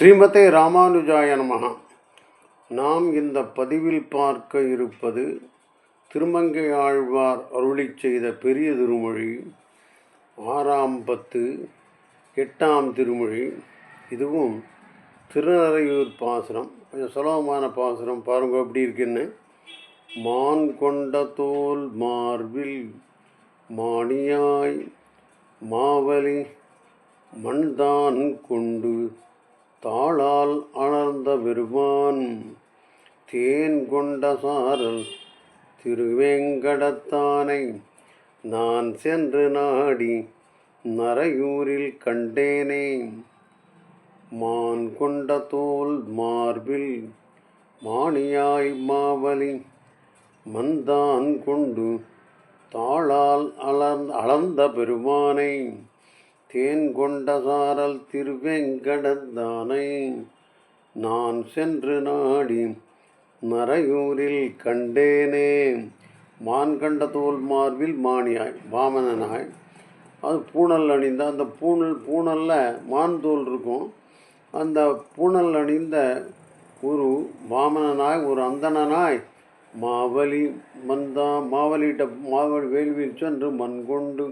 ஸ்ரீமதே ராமானுஜாய நமகா நாம் இந்த பதிவில் பார்க்க இருப்பது திருமங்கை ஆழ்வார் அருளி செய்த பெரிய திருமொழி ஆறாம் பத்து எட்டாம் திருமொழி. இதுவும் திருநறையூர் பாசுரம். கொஞ்சம் சுலபமான பாசுரம். பாருங்க எப்படி இருக்குன்னு. மான் கொண்ட தோல் மார்பில் மாணியாய் மாவலி மண்தான் கொண்டு தாளால் அணர்ந்த பெருமான் தேன் கொண்ட சாரல் திருவேங்கடத்தானை நான் சென்று நாடி நரையூரில் கண்டேனே. மான் கொண்ட தோல் மார்பில் மாணியாய் மாவலி மந்தான் கொண்டு தாளால் அலர்ந்த அளந்த பெருமானை தேன் கொண்ட சாரல் திருவெங்கடத்தானை நான் சென்று நாடி மறையூரில் கண்டேனே. மான் கண்ட தோல் மார்பில் மானியாய் வாமனனாய். அது பூணல் அணிந்த அந்த பூணல் பூணலில் மான் தோல் இருக்கும். அந்த பூணல் அணிந்த ஒரு வாமனனாய் ஒரு அந்தணனாய் மாவலி மந்தா மாவலிட்ட மாவலி வேள்வியில் சென்று மண் கொண்டு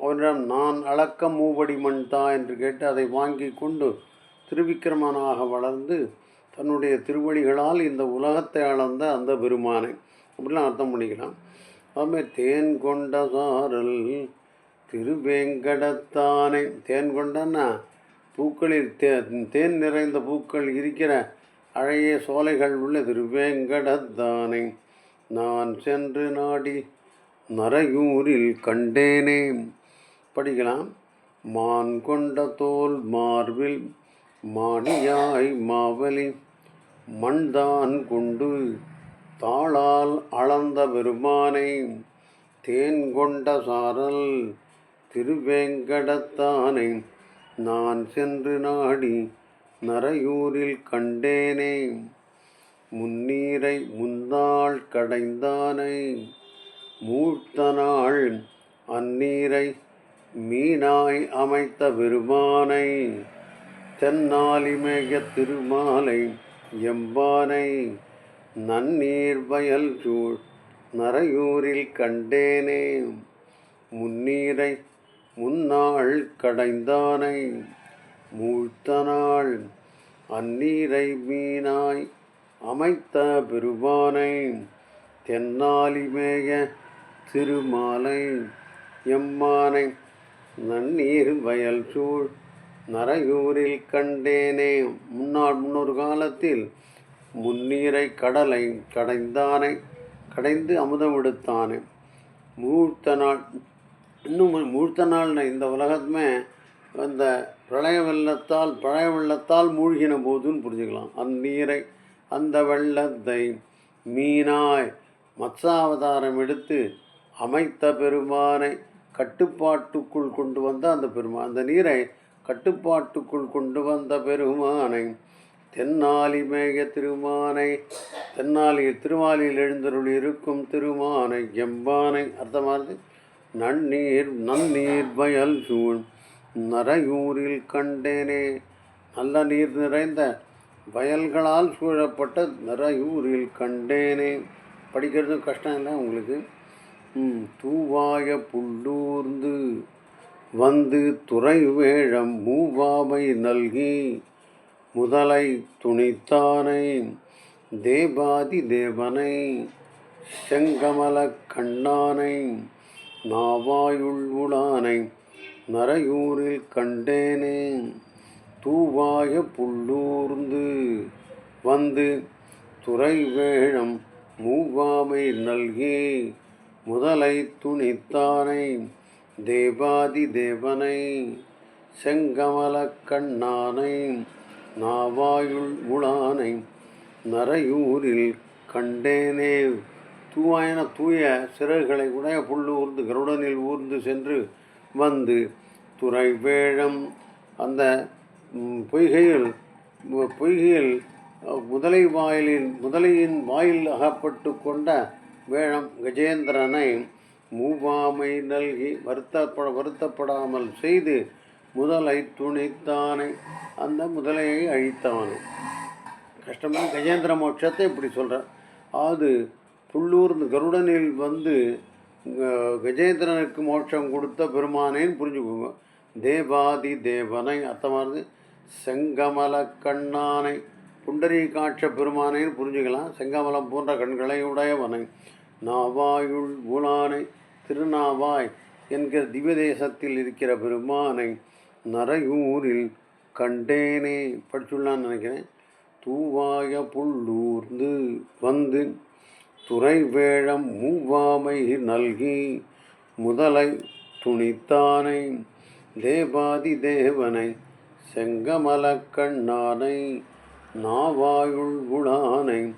அவனிடம் நான் அளக்க மூவடி மண்தா என்று கேட்டு அதை வாங்கி கொண்டு திருவிக்கிரமனாக வளர்ந்து தன்னுடைய திருவடிகளால் இந்த உலகத்தை அளந்த அந்த பெருமானை. அப்படிலாம் அர்த்தம் பண்ணிக்கலாம். அதுமாதிரி தேன் கொண்ட சாரல் திருவேங்கடத்தானை. தேன் கொண்டன்னா பூக்களில் தே தேன் நிறைந்த பூக்கள் இருக்கிற அழகிய சோலைகள் உள்ள திருவேங்கடத்தானை நான் சென்று நாடி நரையூரில் கண்டேனே படிக்கலாம் மான் கொண்ட தோல் மார்பில் மாடியாய் மாவலி மண்தான் கொண்டு தாளால் அளந்த பெருமானை தேன் கொண்ட சாரல் திருவேங்கடத்தானை நான் சென்று நாடி நரையூரில் கண்டேனே. முன்னீரை முந்தாள் கடைந்தானை மூழ்த்த நாள் அந்நீரை மீனாய் அமைத்த பெருமானை தென்னாலிமேய திருமாலை எம்பானை நன்னீர் வயல் சூழ் நரையூரில் கண்டேனே முன்னீரை முன்னாள் கடைந்தானை மூழ்த்த நாள் அந்நீரை மீனாய் அமைத்த பெருமானை தென்னாலிமேய திருமாலை எம்மானை நன்னீர் வயல் சூழ் நரையூரில் கண்டேனே. முன்னாள் முன்னொரு காலத்தில் முன்னீரை கடலை கடைந்தானை கடைந்து அமுதம் எடுத்தானே. மூழ்த்த நாள் இன்னும் மூழ்த்த நாள்னு இந்த உலகத்துமே அந்த பிரளய வெள்ளத்தால் பழைய வெள்ளத்தால் மூழ்கின போதுன்னு புரிஞ்சுக்கலாம். அந்நீரை அந்த வெள்ளத்தை மீனாய் மத்சாவதாரம் எடுத்து அமைத்த பெருமானை கட்டுப்பாட்டுக்குள் கொண்டு வந்த அந்த பெருமான் அந்த நீரை கட்டுப்பாட்டுக்குள் கொண்டு வந்த பெருமானை தென்னாலி மேக திருமானை தென்னாலி திருமாலியில் எழுந்தருள் இருக்கும் திருமானை எம்பானை அர்த்தமானது? நன்னீர் நன்னீர் வயல் சூழ் நரையூரில் கண்டேனே. நல்ல நீர் நிறைந்த வயல்களால் சூழப்பட்ட நரையூரில் கண்டேனே. படிக்கிறதும் கஷ்டம் இல்லை உங்களுக்கு. தூவாய புல்லூர்ந்து வந்து துறை வேழம் மூவாமை நல்கி முதலை துணித்தானை தேவாதி தேவனை செங்கமல கண்ணானை நாவாயுள் உளானை நரையூரில் கண்டேனே. தூவாய புல்லூர்ந்து வந்து துறை வேழம் மூவாமை நல்கி முதலை துணித்தானை தேவாதி தேவனை செங்கமல கண்ணானை நாவாயுள் உளானை நரையூரில் கண்டேனே. தூவாயன தூய சிறகுகளை உடைய புல்லு ஊர்ந்து கருடனில் ஊர்ந்து சென்று வந்து துறை வேழம் அந்த பொய்கையில் பொய்கையில் முதலை வாயிலின் முதலையின் வாயில் அகப்பட்டு கொண்ட வேழம் கஜேந்திரனை மூவாமை நல்கி வருத்தப்பட வருத்தப்படாமல் செய்து முதலை துணித்தானை. அந்த முதலையை அழித்தவன் கஷ்டமான கஜேந்திர மோட்சத்தை இப்படி சொல்கிறார் அது புல்லூர் கருடனில் வந்து கஜேந்திரனுக்கு மோட்சம் கொடுத்த பெருமானேன்னு புரிஞ்சுக்கோங்க தேவாதி தேவனை அர்த்தமானது செங்கமல கண்ணானை புண்டரி காட்ச பெருமானேன்னு புரிஞ்சுக்கலாம். செங்கமலம் போன்ற கண்களை உடையவனை நாவாயுள் ஊனானை திருநாவாய் என்கிற திவ்யதேசத்தில் இருக்கிற பெருமானை நரையூரில் கண்டேனே. படிச்சுள்ளான்னு நினைக்கிறேன். தூவாய புல்லூர்ந்து வந்து துறை வேழம் மூவாமை நல்கி முதலை துணித்தானை தேவாதி தேவனை செங்கமலக்கண்ணானை நாவாயுள் உளானை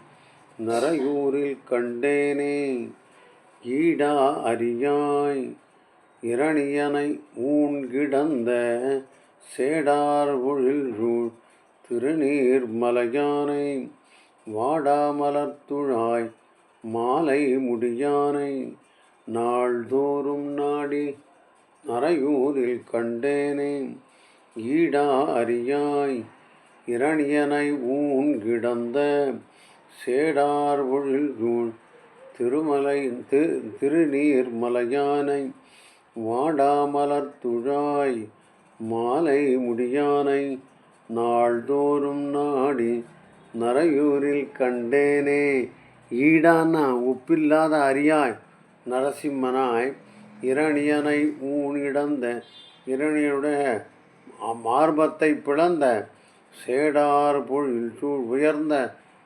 நரையூரில் கண்டேனே ஈடா அரியாய் இரணியனை ஊன் கிடந்த சேடார் ஒழில்சூழ் திருநீர் மலையானை. வாடாமலர்த்துழாய் மாலை முடியானை. நாள்தோறும் நாடி நரையூரில் கண்டேனே ஈடா அரியாய் இரணியனை ஊன் கிடந்த சேடார் ஒழில்கூழ் திருமலை தி திருநீர் மலையானை வாடாமலர் துழாய் மாலை முடியானை நாள்தோறும் நாடி நரையூரில் கண்டேனே ஈடானா ஒப்பில்லாத அரியாய் நரசிம்மனாய் இரணியனை ஊனிடந்த இரணியனுடைய மார்பத்தை பிளந்த சேடார் பொழில் சூழ் உயர்ந்த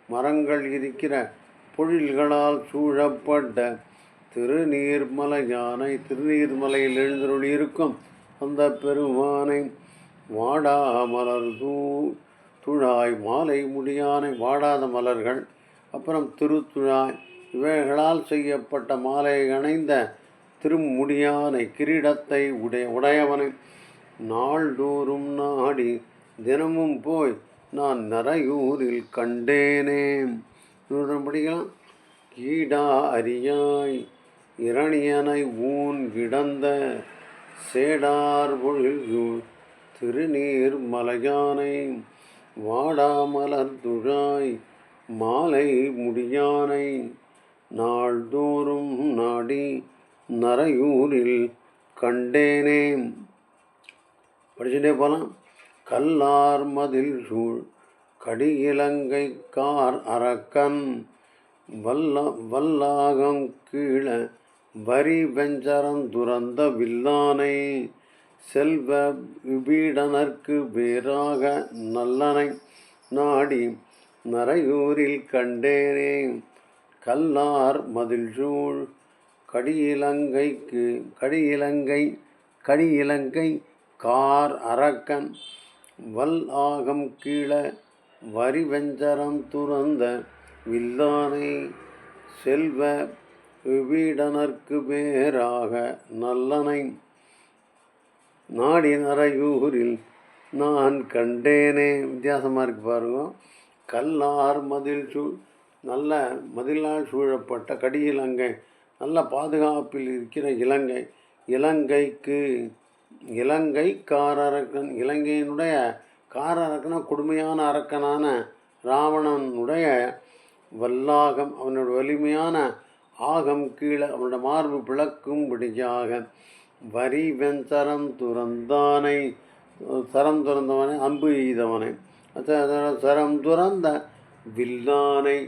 மரங்கள் இருக்கிற பொழில்களால் சூழப்பட்ட திருநீர்மலையானை திருநீர்மலையில் எழுந்தருளி இருக்கும் அந்த பெருமானை. வாடா மலர் தூ துழாய் மாலை முடியானை வாடாத மலர்கள். அப்புறம் திருத்துழாய் இவைகளால் செய்யப்பட்ட மாலை அணைந்த திருமுடியானை கிரீடத்தை உடைய உடையவனை. நாள்தோறும் நாடி தினமும் போய் நான் நரையூரில் கண்டேனே. இன்னொரு படிக்கலாம் ஈடா அரியாய் இரணியனை ஊன் விடந்த சேடார் பொழில் திருநீர் மலையானை. வாடாமலர் துழாய் மாலை முடியானை. நாள்தோறும் நாடி நரையூரில் கண்டேனே. படிச்சுட்டே போகலாம் கல்லார் மதில் சூழ் கடியிலங்கைக்கார் கார் அரக்கன் வல்ல வல்லாகம் கீழ வரி வெஞ்சரம் துறந்த வில்லானை செல்வ விபீடனர்க்கு வேறாக நல்லனை நாடி நரையூரில் கண்டேனே. கல்லார் மதில் சூழ் கடியிலங்கைக்கு கடியிலங்கை கடியிலங்கை கார் அரக்கன் வல் ஆகம் கீழ வரி வெஞ்சரம் துறந்த வில்லானை செல்வ விபீடனர்க்கு பேராக நல்லனை நாடி நரையூரில் நான் கண்டேனே. வித்தியாசமாக இருக்கு பாருங்க. கல்லார் மதில் சூ நல்ல மதிலால் சூழப்பட்ட கடியிலங்கை நல்ல பாதுகாப்பில் இருக்கிற இலங்கை இலங்கைக்கு இலங்கை காரரக்கன் இலங்கையினுடைய காரரக்கன கொடுமையான அரக்கனான ராவணனுடைய வல்லாகம் அவனோட வலிமையான ஆகம் கீழே அவனோட மார்பு பிளக்கும்படியாக வரி வெஞ்சரம் துறந்தானை சரம் துறந்தவனை அம்பு எய்தவனை. சரம் துறந்த வில்லானை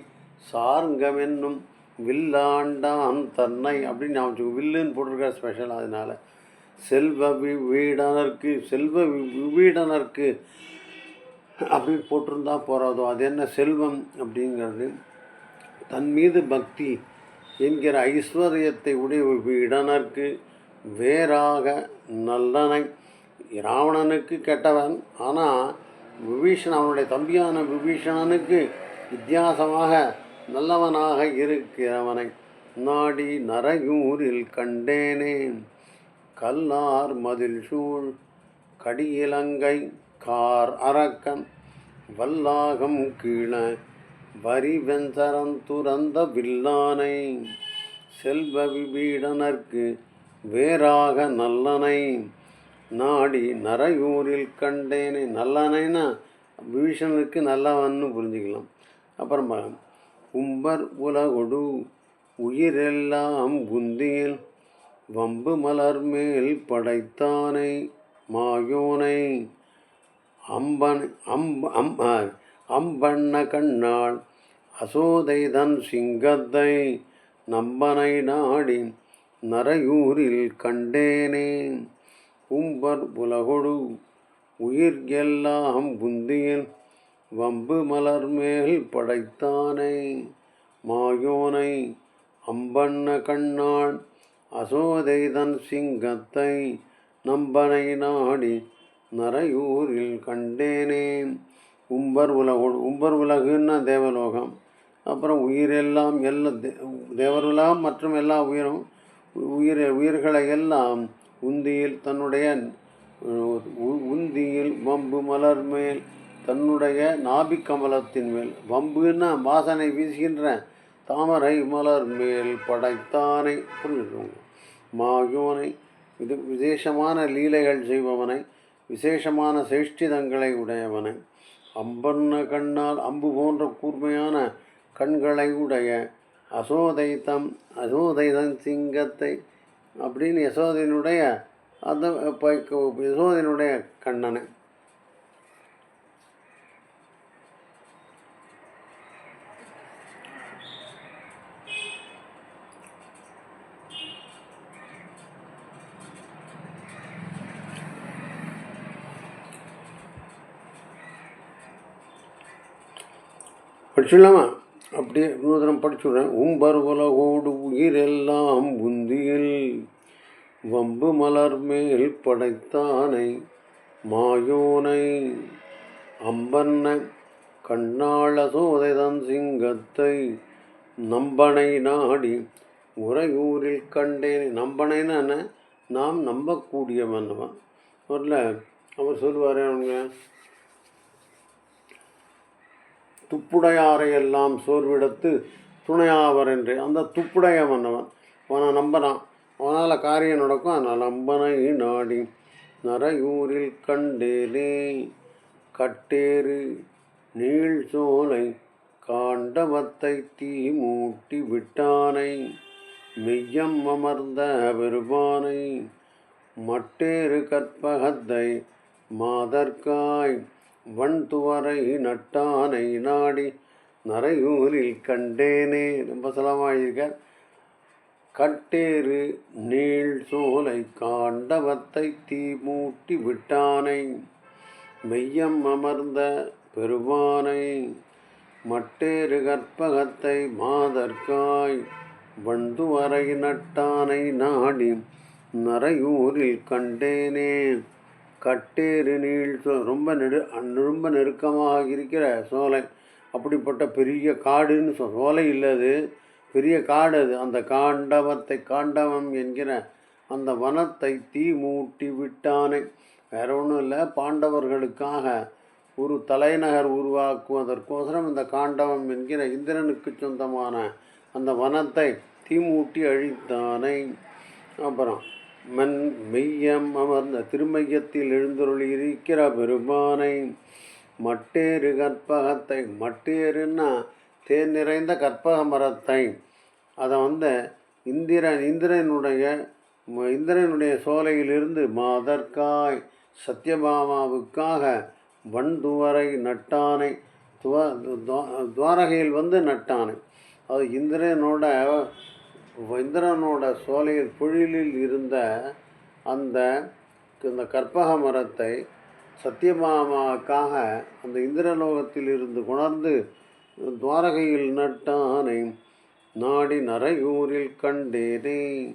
சார்கம் என்னும் வில்லாண்டான் தன்னை அப்படின்னு அவன் வில்லுன்னு போட்டிருக்க ஸ்பெஷல் அதனால். செல்வ விவீடனர்க்கு செல்வ வி- அப்படின்னு போட்டிருந்தா போறாதோ அது என்ன செல்வம் அப்படிங்கிறது. தன் மீது பக்தி என்கிற ஐஸ்வர்யத்தை உடைய வீடனர்க்கு வேறாக நல்லனை ராவணனுக்கு கெட்டவன். ஆனால் விபீஷன் அவனுடைய தம்பியான விபீஷணனுக்கு வித்தியாசமாக நல்லவனாக இருக்கிறவனை நாடி நரையூரில் கண்டேனேன். கல்லார் மதில் சூழ் கடியிலங்கை கார் அரக்கன் வல்லாகம் கீழ வரி வெஞ்சரம் துறந்த வில்லானை செல்வ விபீடனர்க்கு வேறாக நல்லனை நாடி நரையூரில் கண்டேனே. நல்லனைனா விபீஷணனுக்கு நல்லவன்னு புரிஞ்சுக்கலாம். அப்புறமா கும்பர் உம்பர் உலகொடு உயிரெல்லாம் புந்தியில் வம்பு மலர் மேல் படைத்தானை மாயோனை. அம்பன் அம்ப அம் அம்பண்ண கண்ணாள் அசோதை தன் சிங்கத்தை நம்பனை நாடி நரையூரில் கண்டேனே. கும்பர் உலகொடு உயிர் எல்லாம் புந்தியில் வம்பு மலர் மேல் படைத்தானை மாயோனை. அம்பண்ண கண்ணாள் அசோதை தன் சிங்கத்தை நம்பனை நாடி நரையூரில் கண்டேனே. உம்பர் உலகோடு உம்பர் உலகுன்னா தேவலோகம். அப்புறம் உயிரெல்லாம் எல்லா தே தேவர் உலகம் மற்றும் எல்லா உயிரும் உயிர் உயிர்களை எல்லாம் உந்தியில் தன்னுடைய உ- உந்தியில் வம்பு மலர் மேல் தன்னுடைய நாபிக் கமலத்தின் மேல் வம்புன்னா வாசனை வீசுகின்ற தாமரை மலர் மேல் படைத்தானை புரிஞ்சுக்கோங்க மாயோனை இது விசேஷமான லீலைகள் செய்பவனை விசேஷமான சேஷ்டிதங்களை உடையவனை அம்பன்ன கண்ணால் அம்பு போன்ற கூர்மையான கண்களை உடைய அசோதைத்தம் அசோதைதன் சிங்கத்தை அப்படின்னு யசோதையினுடைய அந்த யசோதையினுடைய கண்ணனை. படிச்சிடலாமா அப்படியே நூதனம் படிச்சுடுறேன் உம்பர் உலகோடு உயிரெல்லாம் உந்தியில் வம்பு மலர் மேல் படைத்தானை மாயோனை அம்பன்ன கண்ணாள சோதைதன் சிங்கத்தை நம்பனை நாடி உறையூரில் கண்டேன். நம்பனைன்னு என்ன? நாம் நம்பக்கூடியவன் அவன். அவர் சொல்லுவார் அவங்க துப்புடையாரை எல்லாம் சோர்விடத்து துணையாவர் என்று. அந்த துப்புடையவன் அவன். அவனை நம்பினான் அவனால் காரியம் நடக்கும். அதனால் நம்பனை நாடி நரையூரில் கண்டேலே கட்டேறு நீள் சோலை காண்டவத்தை தீ மூட்டி விட்டானை மெய்யம் அமர்ந்த பெருமானை மட்டேறு கற்பகத்தை மாதர்காய் வண்துவரை நட்டானை நாடி நரையூரில் கண்டேனே. ரொம்ப சுலமாயிருக்கார் கட்டேறு நீள் சோலை காண்டவத்தை தீ மூட்டி விட்டானை. மெய்யம் அமர்ந்த பெருவானை மட்டேறு கற்பகத்தை மாதற்காய் வண்டுவரை நட்டானை நாடி நரையூரில் கண்டேனே. கட்டேறு நீள் சோ ரொம்ப நெரு ரொம்ப நெருக்கமாக இருக்கிற சோலை. அப்படிப்பட்ட பெரிய காடுன்னு சொ சோலை இல்லை அது பெரிய காடு அது. அந்த காண்டவத்தை காண்டவம் என்கிற அந்த வனத்தை தீ மூட்டி விட்டானே. வேற ஒன்றும் இல்லை. பாண்டவர்களுக்காக ஒரு தலைநகர் உருவாக்குவதற்கோசரம் இந்த காண்டவம் என்கிற இந்திரனுக்கு சொந்தமான அந்த வனத்தை தீமூட்டி அழித்தானே. அப்புறம் மண் மெய்யம் அமர்ந்த திருமையத்தில் எழுந்தருளியிருக்கிற பெருமானை மட்டேறு கற்பகத்தை மட்டேறுன்னா தேன் நிறைந்த கற்பக மரத்தை. அதை வந்து இந்திரன் இந்திரனுடைய இந்திரனுடைய சோலையிலிருந்து மாதற்காய் சத்யபாமாவுக்காக வன்துவரை நட்டானை துவ துவா- துவாரகையில் வந்து நட்டானை. அது இந்திரனோட இந்திரனோட சோலையில் புழிலில் இருந்த அந்த இந்த கற்பக மரத்தை சத்தியமாமாவுக்காக அந்த இந்திரலோகத்தில் இருந்து கொணர்ந்து துவாரகையில் நட்டானை நாடி நரையூரில் கண்டேனே.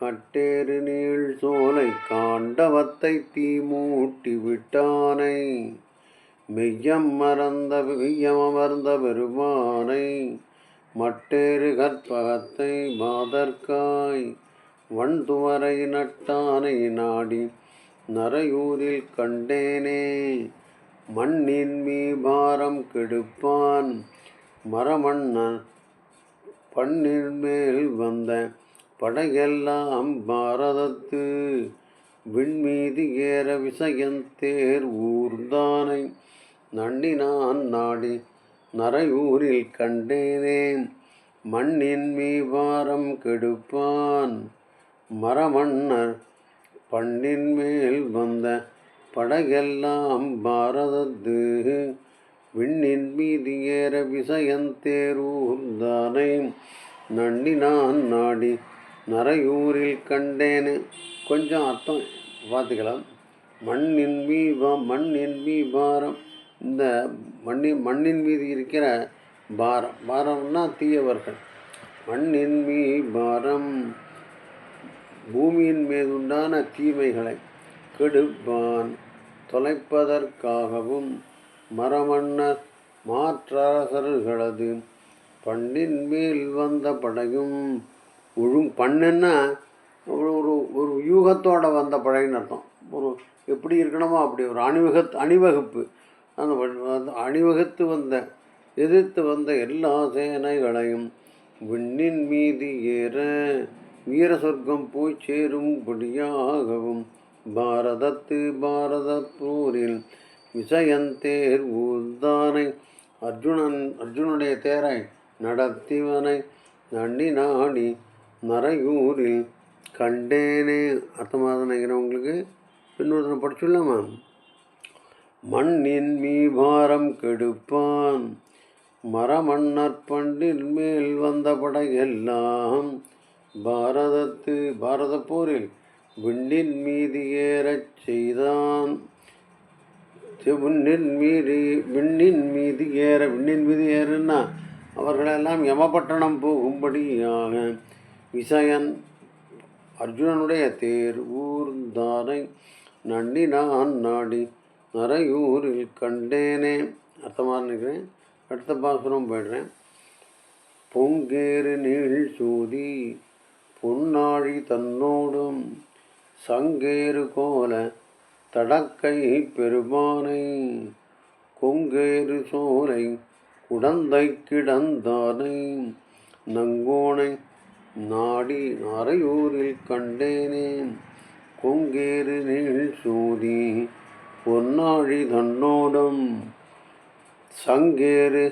கட்டேறு நீள் சோலை காண்டவத்தை தீ மூட்டி விட்டானை. மெய்யம் மறந்த மெய்யம் அமர்ந்த பெருமானை. மட்டேறு கற்பகத்தை மாதர்காய் வண்துவரை நட்டானை நாடி நரையூரில் கண்டேனே மண்ணின் மீ பாரம் கெடுப்பான் மரமண்ணன் பண்ணின் மேல் வந்த படையெல்லாம் பாரதத்து விண்மீதி ஏற விசயந்தேர் ஊர்தானை நன்னினான் நாடி நரையூரில் கண்டேனே மண்ணின் மீவாரம் கெடுப்பான். மரமன்னர் பண்ணின் மேல் வந்த படகெல்லாம் பாரதத்து. விண்ணின் மீது ஏற விசயந்தேரூர்தானை நன்னினான் நாடி நரையூரில் கண்டேன்னு கொஞ்சம் அர்த்தம் பார்த்துக்கலாம். மண்ணின் மீவா மண்ணின் மீ பாரம் இந்த மண்ணின் மண்ணின் மீது இருக்கிற பாரம். பாரம்னா தீயவர்கள். மண்ணின் மீ பாரம் பூமியின் மீதுண்டான தீமைகளை கெடுப்பான். தொலைப்பதற்காகவும் மரமன்னர் மாற்றரசர்களது பண்ணின் மேல் வந்த படையும் ஒழுங் பண்ணுன்னா ஒரு ஒரு ஒரு வந்த படைன்னு அர்த்தம். ஒரு எப்படி இருக்கணுமோ அப்படி. ஒரு அணிவகத் அணிவகுப்பு. அந்த அணிவகுத்து வந்த எதிர்த்து வந்த எல்லா சேனைகளையும் விண்ணின் மீது ஏற வீர சொர்க்கம் போய் சேரும்படியாகவும் பாரதத்து பாரத போரில் விசயந்தேர் ஊர்தானை அர்ஜுனன் அர்ஜுனுடைய தேரை நடத்திவனை நன்னி நாடி நரையூரில் கண்டேனே. அர்த்தமாக நினைக்கிறேன் உங்களுக்கு. இன்னொரு படிச்சுடலாமா? மண்ணின் மீபாரம் கெடுப்பான். மரமன்னர் பண்டின் மேல் வந்த படையெல்லாம் பாரதத்து பாரத போரில் விண்ணின் மீது ஏறச் செய்தான். விண்ணின் மீது விண்ணின் மீது ஏற விண்ணின் மீது ஏறுன்னா அவர்களெல்லாம் யமபட்டணம் போகும்படியாக விசயன் அர்ஜுனனுடைய தேர் ஊர்ந்தானை நன்னி நான் நாடி நரையூரில் கண்டேனே. அர்த்தமாக நினைக்கிறேன். அடுத்த பாசுரம் போயிடுறேன். பொங்கேறு நீள் சூதி பொன்னாழி தன்னோடும் சங்கேறு கோல தடக்கை பெருமானை கொங்கேறு சோலை குடந்தை கிடந்தானை நங்கோனை நாடி அரையூரில் கண்டேனே. கொங்கேறு நீள் சூதி பொன்னாழி தன்னோடம் சங்கேறு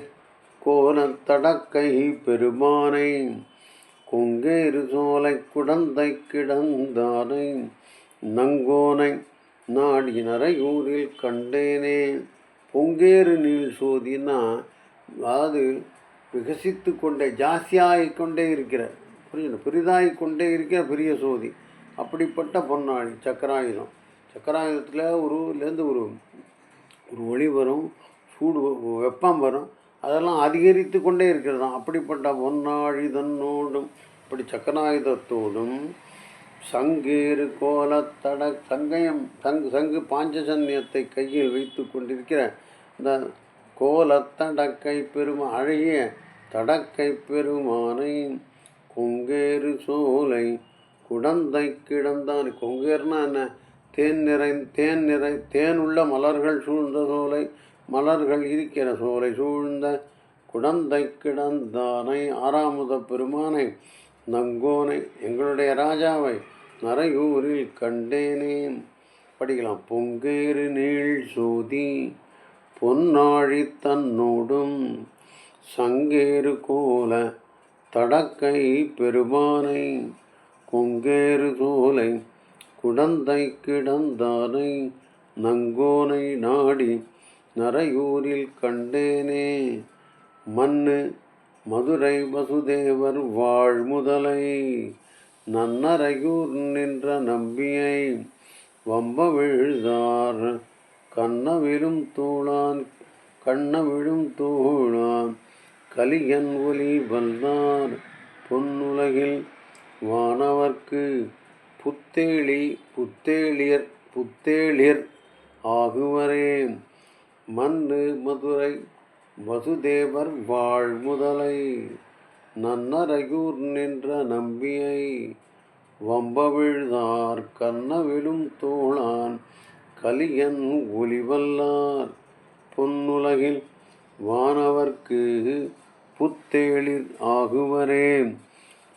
கோலத்தடக்கை பெருமானை கொங்கேறு சோலை குடந்தை கிடந்தானை நங்கோனை நாடி நரையூரில் கண்டேனே. பொங்கேறு நீள் சோதின்னா அதாவது விகசித்து கொண்டே ஜாஸ்தியாகிக் கொண்டே இருக்கிற புரியல பெரிதாகிக் கொண்டே இருக்கிற பெரிய சோதி. அப்படிப்பட்ட பொன்னாழி சக்கராயுதம். சக்கராயுதத்தில் ஒரு இதுலேருந்து ஒரு ஒரு ஒளி வரும் சூடு வெப்பம் வரும். அதெல்லாம் அதிகரித்து கொண்டே இருக்கிறதாம். அப்படிப்பட்ட பொன்னாழி தன்னோடும் இப்படி சக்கராயுதத்தோடும் சங்கேறு கோலத்தட சங்கயம் சங்கு சங்கு பாஞ்சசன்யத்தை கையில் வைத்து கொண்டிருக்கிற இந்த கோலத்தடக்கை பெருமா அழகிய தடக்கை பெருமானை கொங்கேறு சோலை குடந்தை கிடந்தான் கொங்கேறுனா என்ன? தேன் நிறை தேன் நிறை தேன் உள்ள மலர்கள் சூழ்ந்த சோலை மலர்கள் இருக்கிற சோலை சூழ்ந்த குடந்தை கிடந்தானை ஆறாமுத பெருமானை நங்கோனை எங்களுடைய ராஜாவை நரையூரில் கண்டேனே. படிக்கலாம். பொங்கேறு நீள் சோதி பொன்னாழி தன்னோடும் சங்கேறு கோல தடக்கை பெருமானை கொங்கேறு சோலை குடந்தை கிடந்தானை நங்கோனை நாடி நரையூரில் கண்டேனே. மண்ணு மதுரை வசுதேவர் வாழ்முதலை நன்னரையூர் நின்ற நம்பியை வம்ப விழுதார் கண்ணவிழும் தோளான் கண்ணவிழும் தோளான் கலியன் ஒலி வல்லார் பொன்னுலகில் வானவர்க்கு புத்தேளி புத்தேளியர் புத்தேளிர் ஆகுவரே. மன்னு மதுரை வசுதேவர் வாழ்முதலை நன்னரையூர் நின்ற நம்பியை வம்பவிழ்தார் கண்ணவிழும் தோளான் கலியன் ஒளிவல்லார் பொன்னுலகில் வானவர்க்கு புத்தேளிர் ஆகுவரே.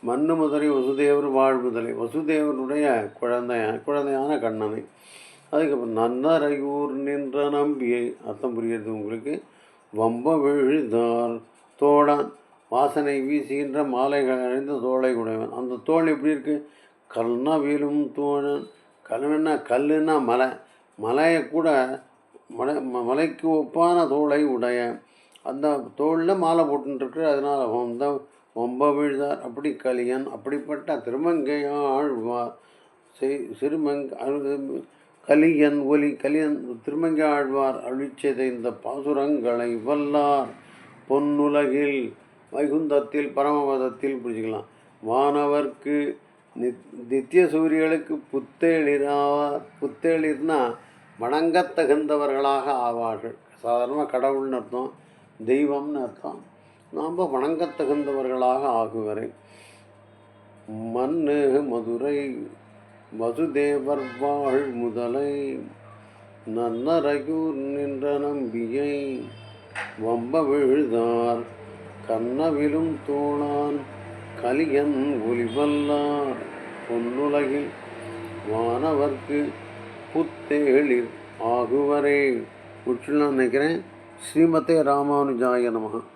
மண்ணு முதலை வசுதேவர் வாழ்முதலை வசுதேவனுடைய குழந்தைய குழந்தையான கண்ணனை. அதுக்கப்புறம் நன்னரையூர் நின்ற நம்பியை அர்த்தம் புரிகிறது உங்களுக்கு. வம்ப விழுந்தார் தோழான். வாசனை வீசுகின்ற மாலைகள் அணிந்த தோளை உடையவன். அந்த தோல் எப்படி இருக்குது கல்னா வீலும் தோழன். கல்வென்னா கல்லுன்னா மலை. மலையை கூட மலை ம- மலைக்கு ஒப்பான தோளை உடைய. அந்த தோளில் மாலை போட்டுருக்கு அதனால் வந்த விழுதார் அப்படி கலியன் அப்படிப்பட்ட திருமங்கையா ஆழ்வார். சிறுமங் கலியன் ஒலி கலியன் திருமங்கை ஆழ்வார் அழிச்சத இந்த பாசுரங்களை வல்லார். பொன்னுலகில் வைகுந்தத்தில் பரமபதத்தில் புரிஞ்சுக்கலாம். வானவர்க்கு நித் நித்திய சூரியர்களுக்கு புத்தேளிராவார் புத்தேளிர்னா வணங்கத்தகுந்தவர்களாக ஆவார்கள். சாதாரணமாக கடவுள்னு அர்த்தம் தெய்வம்னு அர்த்தம். நாம் வணங்கத்தகுந்தவர்களாக ஆகுவரை. மண்ணு மதுரை வசுதேவர் வாழ் முதலை நன்னரையூர் நின்ற நம்பியை வம்ப விழுதார். கண்ணவிலும் தோளான் கலியன் ஒளிவல்லார். பொன்னுலகில் வானவர்க்கு புத்தேளிர் ஆகுவரே. முடிச்சுலாம் நினைக்கிறேன் ஸ்ரீமதே ராமானுஜாய நமகா